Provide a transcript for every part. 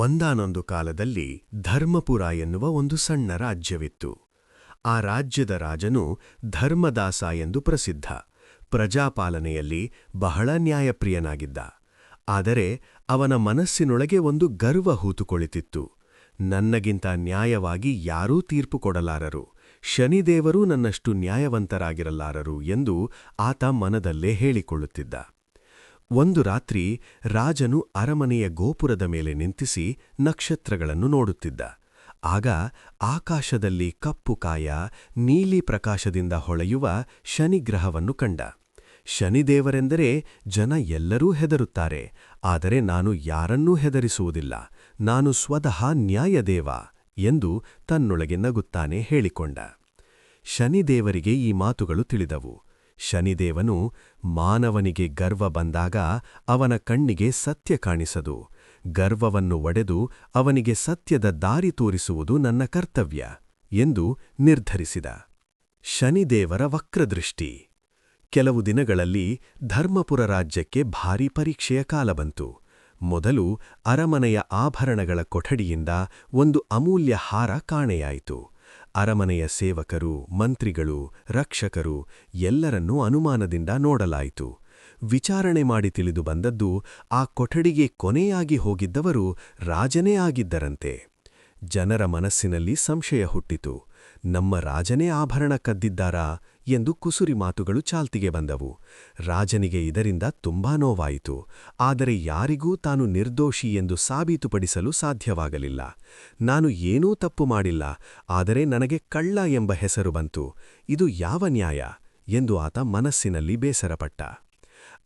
ಒಂದಾನೊಂದು ಕಾಲದಲ್ಲಿ ಧರ್ಮಪುರ ಎನ್ನುವ ಒಂದು ಸಣ್ಣ ರಾಜ್ಯವಿತ್ತು. ಆ ರಾಜ್ಯದ ರಾಜನು ಧರ್ಮದಾಸ ಎಂದು ಪ್ರಸಿದ್ಧ. ಪ್ರಜಾಪಾಲನೆಯಲ್ಲಿ ಬಹಳ ನ್ಯಾಯಪ್ರಿಯನಾಗಿದ್ದ. ಆದರೆ ಅವನ ಮನಸ್ಸಿನೊಳಗೆ ಒಂದು ಗರ್ವ ಹೂತುಕೊಳಿತಿತ್ತು. ನನ್ನಗಿಂತ ನ್ಯಾಯವಾಗಿ ಯಾರೂ ತೀರ್ಪು ಕೊಡಲಾರರು. ಶನಿದೇವರೂ ನನ್ನಷ್ಟು ನ್ಯಾಯವಂತರಾಗಿರಲಾರರು ಎಂದು ಆತ ಮನದಲ್ಲೇ ಹೇಳಿಕೊಳ್ಳುತ್ತಿದ್ದ. ಒಂದು ರಾತ್ರಿ ರಾಜನು ಅರಮನೆಯ ಗೋಪುರದ ಮೇಲೆ ನಿಂತಿಸಿ ನಕ್ಷತ್ರಗಳನ್ನು ನೋಡುತ್ತಿದ್ದ. ಆಗ ಆಕಾಶದಲ್ಲಿ ಕಪ್ಪು ಕಾಯ, ನೀಲಿ ಪ್ರಕಾಶದಿಂದ ಹೊಳೆಯುವ ಶನಿಗ್ರಹವನ್ನು ಕಂಡ. ಶನಿದೇವರೆಂದರೆ ಜನ ಎಲ್ಲರೂ ಹೆದರುತ್ತಾರೆ, ಆದರೆ ನಾನು ಯಾರನ್ನೂ ಹೆದರಿಸುವುದಿಲ್ಲ, ನಾನು ಸ್ವತಃ ನ್ಯಾಯದೇವ ಎಂದು ತನ್ನೊಳಗೆ ನಗುತ್ತಾನೆ ಹೇಳಿಕೊಂಡ. ಶನಿದೇವರಿಗೆ ಈ ಮಾತುಗಳು ತಿಳಿದವು. ಶನಿದೇವನು ಮಾನವನಿಗೆ ಗರ್ವ ಬಂದಾಗ ಅವನ ಕಣ್ಣಿಗೆ ಸತ್ಯ ಕಾಣಿಸದು. ಗರ್ವವನ್ನು ಒಡೆದು ಅವನಿಗೆ ಸತ್ಯದ ದಾರಿ ತೋರಿಸುವುದು ನನ್ನ ಕರ್ತವ್ಯ ಎಂದು ನಿರ್ಧರಿಸಿದ. ಶನಿದೇವರ ವಕ್ರದೃಷ್ಟಿ. ಕೆಲವು ದಿನಗಳಲ್ಲಿ ಧರ್ಮಪುರ ರಾಜ್ಯಕ್ಕೆ ಭಾರೀ ಪರೀಕ್ಷೆಯ ಕಾಲ ಬಂತು. ಮೊದಲು ಅರಮನೆಯ ಆಭರಣಗಳ ಕೊಠಡಿಯಿಂದ ಒಂದು ಅಮೂಲ್ಯ ಹಾರ ಕಾಣೆಯಾಯಿತು. ಅರಮನೆಯ ಸೇವಕರು, ಮಂತ್ರಿಗಳು, ರಕ್ಷಕರು ಎಲ್ಲರನ್ನೂ ಅನುಮಾನದಿಂದ ನೋಡಲಾಯಿತು. ವಿಚಾರಣೆ ಮಾಡಿ ತಿಳಿದು ಬಂದದ್ದು ಆ ಕೊಠಡಿಗೆ ಕೊನೆಯಾಗಿ ಹೋಗಿದ್ದವರು ರಾಜನೇ ಆಗಿದ್ದರಂತೆ. ಜನರ ಮನಸ್ಸಿನಲ್ಲಿ ಸಂಶಯ ಹುಟ್ಟಿತು. ನಮ್ಮ ರಾಜನೇ ಆಭರಣ ಕದ್ದಿದ್ದಾರಾ? ಎಂದು ಕುಸುರಿ ಮಾತುಗಳು ಚಾಲ್ತಿಗೆ ಬಂದವು. ರಾಜನಿಗೆ ಇದರಿಂದ ತುಂಬಾ ನೋವಾಯಿತು. ಆದರೆ ಯಾರಿಗೂ ತಾನು ನಿರ್ದೋಷಿ ಎಂದು ಸಾಬೀತುಪಡಿಸಲು ಸಾಧ್ಯವಾಗಲಿಲ್ಲ. ನಾನು ಏನೂ ತಪ್ಪು ಮಾಡಿಲ್ಲ, ಆದರೆ ನನಗೆ ಕಳ್ಳ ಎಂಬ ಹೆಸರು ಬಂತು. ಇದು ಯಾವ ನ್ಯಾಯ? ಎಂದು ಆತ ಮನಸ್ಸಿನಲ್ಲಿ ಬೇಸರಪಟ್ಟ.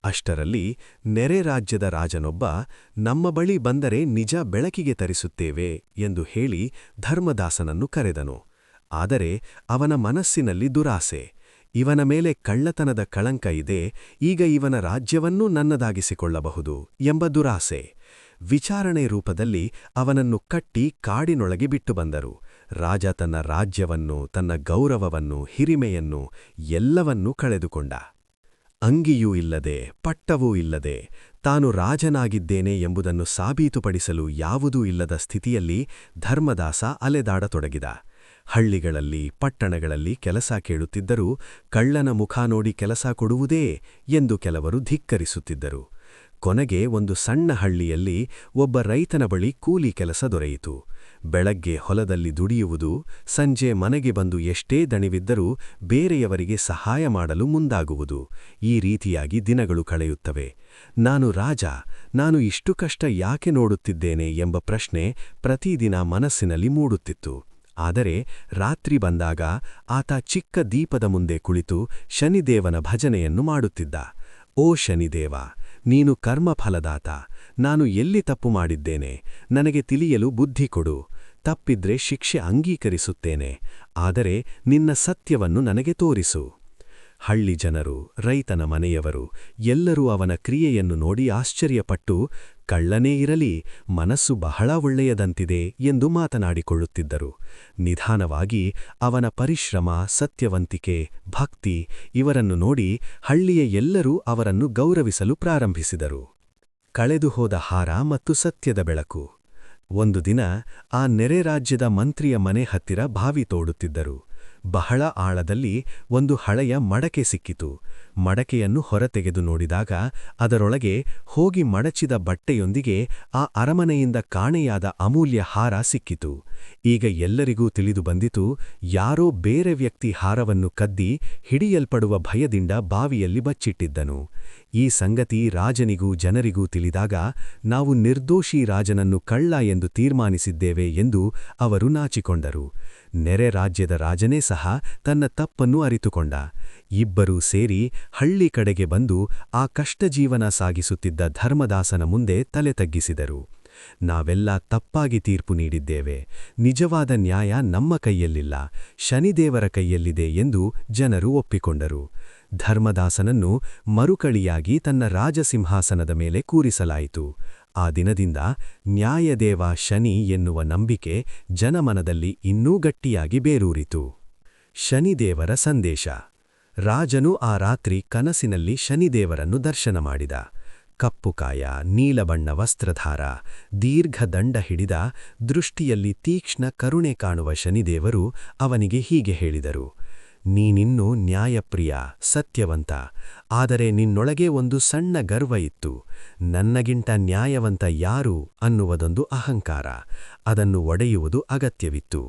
ಅಷ್ಟರಲ್ಲಿ ನೆರೆ ರಾಜ್ಯದ ರಾಜನೊಬ್ಬ, ನಮ್ಮ ಬಳಿ ಬಂದರೆ ನಿಜ ಬೆಳಕಿಗೆ ತರಿಸುತ್ತೇವೆ ಎಂದು ಹೇಳಿ ಧರ್ಮದಾಸನನ್ನು ಕರೆದನು. ಆದರೆ ಅವನ ಮನಸ್ಸಿನಲ್ಲಿ ದುರಾಸೆ. ಇವನ ಮೇಲೆ ಕಳ್ಳತನದ ಕಳಂಕ ಇದೆ, ಈಗ ಇವನ ರಾಜ್ಯವನ್ನೂ ನನ್ನದಾಗಿಸಿಕೊಳ್ಳಬಹುದು ಎಂಬ ದುರಾಸೆ. ವಿಚಾರಣೆ ರೂಪದಲ್ಲಿ ಅವನನ್ನು ಕಟ್ಟಿ ಕಾಡಿನೊಳಗೆ ಬಿಟ್ಟು ಬಂದರು. ರಾಜ ತನ್ನ ರಾಜ್ಯವನ್ನು, ತನ್ನ ಗೌರವವನ್ನು, ಹಿರಿಮೆಯನ್ನು ಎಲ್ಲವನ್ನೂ ಕಳೆದುಕೊಂಡ. ಅಂಗಿಯೂ ಇಲ್ಲದೆ, ಪಟ್ಟವೂ ಇಲ್ಲದೆ, ತಾನು ರಾಜನಾಗಿದ್ದೇನೆ ಎಂಬುದನ್ನು ಸಾಬೀತುಪಡಿಸಲು ಯಾವುದೂ ಇಲ್ಲದ ಸ್ಥಿತಿಯಲ್ಲಿ ಧರ್ಮದಾಸ ಅಲೆದಾಡತೊಡಗಿದ. ಹಳ್ಳಿಗಳಲ್ಲಿ, ಪಟ್ಟಣಗಳಲ್ಲಿ ಕೆಲಸ ಕೇಳುತ್ತಿದ್ದರೂ ಕಳ್ಳನ ಮುಖ ನೋಡಿ ಕೆಲಸ ಕೊಡುವುದೇ ಎಂದು ಕೆಲವರು ಧಿಕ್ಕರಿಸುತ್ತಿದ್ದರು. ಕೊನೆಗೆ ಒಂದು ಸಣ್ಣ ಹಳ್ಳಿಯಲ್ಲಿ ಒಬ್ಬ ರೈತನ ಬಳಿ ಕೂಲಿ ಕೆಲಸ ದೊರೆಯಿತು. ಬೆಳಗ್ಗೆ ಹೊಲದಲ್ಲಿ ದುಡಿಯುವುದು, ಸಂಜೆ ಮನೆಗೆ ಬಂದು ಎಷ್ಟೇ ದಣಿವಿದ್ದರೂ ಬೇರೆಯವರಿಗೆ ಸಹಾಯ ಮಾಡಲು ಮುಂದಾಗುವುದು. ಈ ರೀತಿಯಾಗಿ ದಿನಗಳು ಕಳೆಯುತ್ತವೆ. ನಾನು ರಾಜ, ನಾನು ಇಷ್ಟು ಕಷ್ಟ ಯಾಕೆ ನೋಡುತ್ತಿದ್ದೇನೆ ಎಂಬ ಪ್ರಶ್ನೆ ಪ್ರತಿದಿನ ಮನಸ್ಸಿನಲ್ಲಿ ಮೂಡುತ್ತಿತ್ತು. ಆದರೆ ರಾತ್ರಿ ಬಂದಾಗ ಆತ ಚಿಕ್ಕ ದೀಪದ ಮುಂದೆ ಕುಳಿತು ಶನಿದೇವನ ಭಜನೆಯನ್ನು ಮಾಡುತ್ತಿದ್ದ. ಓ ಶನಿದೇವ, ನೀನು ಕರ್ಮಫಲದಾತ, ನಾನು ಎಲ್ಲಿ ತಪ್ಪು ಮಾಡಿದ್ದೇನೆ? ನನಗೆ ತಿಳಿಯಲು ಬುದ್ಧಿ ಕೊಡು. ತಪ್ಪಿದ್ರೆ ಶಿಕ್ಷೆ ಅಂಗೀಕರಿಸುತ್ತೇನೆ. ಆದರೆ ನಿನ್ನ ಸತ್ಯವನ್ನು ನನಗೆ ತೋರಿಸು. ಹಳ್ಳಿ ಜನರು, ರೈತನ ಮನೆಯವರು ಎಲ್ಲರೂ ಅವನ ಕ್ರಿಯೆಯನ್ನು ನೋಡಿ ಆಶ್ಚರ್ಯಪಟ್ಟು, ಕಳ್ಳನೇ ಇರಲಿ, ಮನಸ್ಸು ಬಹಳ ಒಳ್ಳೆಯದಂತಿದೆ ಎಂದು ಮಾತನಾಡಿಕೊಳ್ಳುತ್ತಿದ್ದರು. ನಿಧಾನವಾಗಿ ಅವನ ಪರಿಶ್ರಮ, ಸತ್ಯವಂತಿಕೆ, ಭಕ್ತಿ ಇವರನ್ನು ನೋಡಿ ಹಳ್ಳಿಯ ಎಲ್ಲರೂ ಅವರನ್ನು ಗೌರವಿಸಲು ಪ್ರಾರಂಭಿಸಿದರು. ಕಳೆದುಹೋದ ಹಾರ ಮತ್ತು ಸತ್ಯದ ಬೆಳಕು. ಒಂದು ದಿನ ಆ ನೆರೆ ರಾಜ್ಯದ ಮಂತ್ರಿಯ ಮನೆ ಹತ್ತಿರ ಬಾವಿ ತೋಡುತ್ತಿದ್ದರು. ಬಹಳ ಆಳದಲ್ಲಿ ಒಂದು ಹಳೆಯ ಮಡಕೆ ಸಿಕ್ಕಿತು. ಮಡಕೆಯನ್ನು ಹೊರತೆಗೆದು ನೋಡಿದಾಗ ಅದರೊಳಗೆ ಹೋಗಿ ಮಡಚಿದ ಬಟ್ಟೆಯೊಂದಿಗೆ ಆ ಅರಮನೆಯಿಂದ ಕಾಣೆಯಾದ ಅಮೂಲ್ಯ ಹಾರ ಸಿಕ್ಕಿತು. ಈಗ ಎಲ್ಲರಿಗೂ ತಿಳಿದು ಬಂದಿತು, ಯಾರೋ ಬೇರೆ ವ್ಯಕ್ತಿ ಹಾರವನ್ನು ಕದ್ದಿ ಹಿಡಿಯಲ್ಪಡುವ ಭಯದಿಂದ ಬಾವಿಯಲ್ಲಿ ಬಚ್ಚಿಟ್ಟಿದ್ದನು. ಈ ಸಂಗತಿ ರಾಜನಿಗೂ ಜನರಿಗೂ ತಿಳಿದಾಗ, ನಾವು ನಿರ್ದೋಷಿ ರಾಜನನ್ನು ಕಳ್ಳ ಎಂದು ತೀರ್ಮಾನಿಸಿದ್ದೇವೆ ಎಂದು ಅವರು ನಾಚಿಕೊಂಡರು. ನೆರೆ ರಾಜ್ಯದ ರಾಜನೇ ಸಹ ತನ್ನ ತಪ್ಪನ್ನು ಅರಿತುಕೊಂಡ. ಇಬ್ಬರೂ ಸೇರಿ ಹಳ್ಳಿ ಕಡೆಗೆ ಬಂದು ಆ ಕಷ್ಟ ಜೀವನ ಸಾಗಿಸುತ್ತಿದ್ದ ಧರ್ಮದಾಸನ ಮುಂದೆ ತಲೆ ತಗ್ಗಿಸಿದರು. ನಾವೆಲ್ಲ ತಪ್ಪಾಗಿ ತೀರ್ಪು ನೀಡಿದ್ದೇವೆ. ನಿಜವಾದ ನ್ಯಾಯ ನಮ್ಮ ಕೈಯಲ್ಲಿಲ್ಲ. ಶನಿದೇವರ ಕೈಯಲ್ಲಿದೆ ಎಂದು ಜನರು ಒಪ್ಪಿಕೊಂಡರು. ಧರ್ಮದಾಸನನ್ನು ಮರುಕಳಿಯಾಗಿ ತನ್ನ ರಾಜಸಿಂಹಾಸನದ ಮೇಲೆ ಕೂರಿಸಲಾಯಿತು. ಆ ದಿನದಿಂದ ನ್ಯಾಯದೇವ ಶನಿ ಎನ್ನುವ ನಂಬಿಕೆ ಜನಮನದಲ್ಲಿ ಇನ್ನೂ ಗಟ್ಟಿಯಾಗಿ ಬೇರೂರಿತು. ಶನಿದೇವರ ಸಂದೇಶ. ರಾಜನು ಆ ರಾತ್ರಿ ಕನಸಿನಲ್ಲಿ ಶನಿದೇವರನ್ನು ದರ್ಶನ ಮಾಡಿದ. ಕಪ್ಪುಕಾಯ ನೀಲಬಣ್ಣ ವಸ್ತ್ರಧಾರ, ದೀರ್ಘ ದಂಡ ಹಿಡಿದ, ದೃಷ್ಟಿಯಲ್ಲಿ ತೀಕ್ಷ್ಣ ಕರುಣೆ ಕಾಣುವ ಶನಿದೇವರು ಅವನಿಗೆ ಹೀಗೆ ಹೇಳಿದರು, ನೀನಿನ್ನು ನ್ಯಾಯಪ್ರಿಯ, ಸತ್ಯವಂತ, ಆದರೆ ನಿನ್ನೊಳಗೆ ಒಂದು ಸಣ್ಣ ಗರ್ವ ಇತ್ತು. ನನ್ನಗಿಂತ ನ್ಯಾಯವಂತ ಯಾರು ಅನ್ನುವುದೊಂದು ಅಹಂಕಾರ, ಅದನ್ನು ಒಡೆಯುವುದು ಅಗತ್ಯವಿತ್ತು.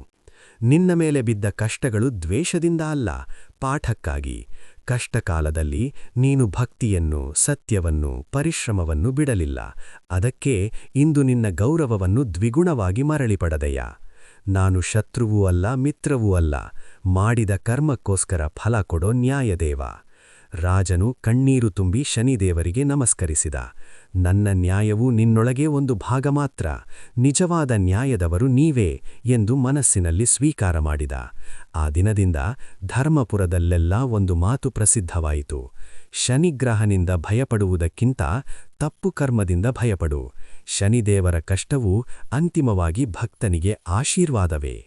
ನಿನ್ನ ಮೇಲೆ ಬಿದ್ದ ಕಷ್ಟಗಳು ದ್ವೇಷದಿಂದ ಅಲ್ಲ. ಪಾಠಕ್ಕಾಗಿ ಕಷ್ಟಕಾಲದಲ್ಲಿ ನೀನು ಭಕ್ತಿಯನ್ನು, ಸತ್ಯವನ್ನು, ಪರಿಶ್ರಮವನ್ನು ಬಿಡಲಿಲ್ಲ. ಅದಕ್ಕೆ ಇಂದು ನಿನ್ನ ಗೌರವವನ್ನು ದ್ವಿಗುಣವಾಗಿ ಮರಳಿ ಪಡೆದೆಯ ನಾನು ಶತ್ರುವೂ ಅಲ್ಲ, ಮಿತ್ರವೂ ಅಲ್ಲ. ಮಾಡಿದ ಕರ್ಮಕ್ಕೋಸ್ಕರ ಫಲ ಕೊಡೋ ನ್ಯಾಯದೇವ. ರಾಜನು ಕಣ್ಣೀರು ತುಂಬಿ ಶನಿದೇವರಿಗೆ ನಮಸ್ಕರಿಸಿದ. ನನ್ನ ನ್ಯಾಯವು ನಿನ್ನೊಳಗೆ ಒಂದು ಭಾಗ ಮಾತ್ರ, ನಿಜವಾದ ನ್ಯಾಯದವರು ನೀವೇ ಎಂದು ಮನಸ್ಸಿನಲ್ಲಿ ಸ್ವೀಕಾರ ಮಾಡಿದ. ಆ ದಿನದಿಂದ ಧರ್ಮಪುರದಲ್ಲೆಲ್ಲ ಒಂದು ಮಾತು ಪ್ರಸಿದ್ಧವಾಯಿತು. ಶನಿಗ್ರಹನಿಂದ ಭಯಪಡುವುದಕ್ಕಿಂತ ತಪ್ಪು ಕರ್ಮದಿಂದ ಭಯಪಡು. ಶನಿದೇವರ ಕಷ್ಟವು ಅಂತಿಮವಾಗಿ ಭಕ್ತನಿಗೆ ಆಶೀರ್ವಾದವೇ.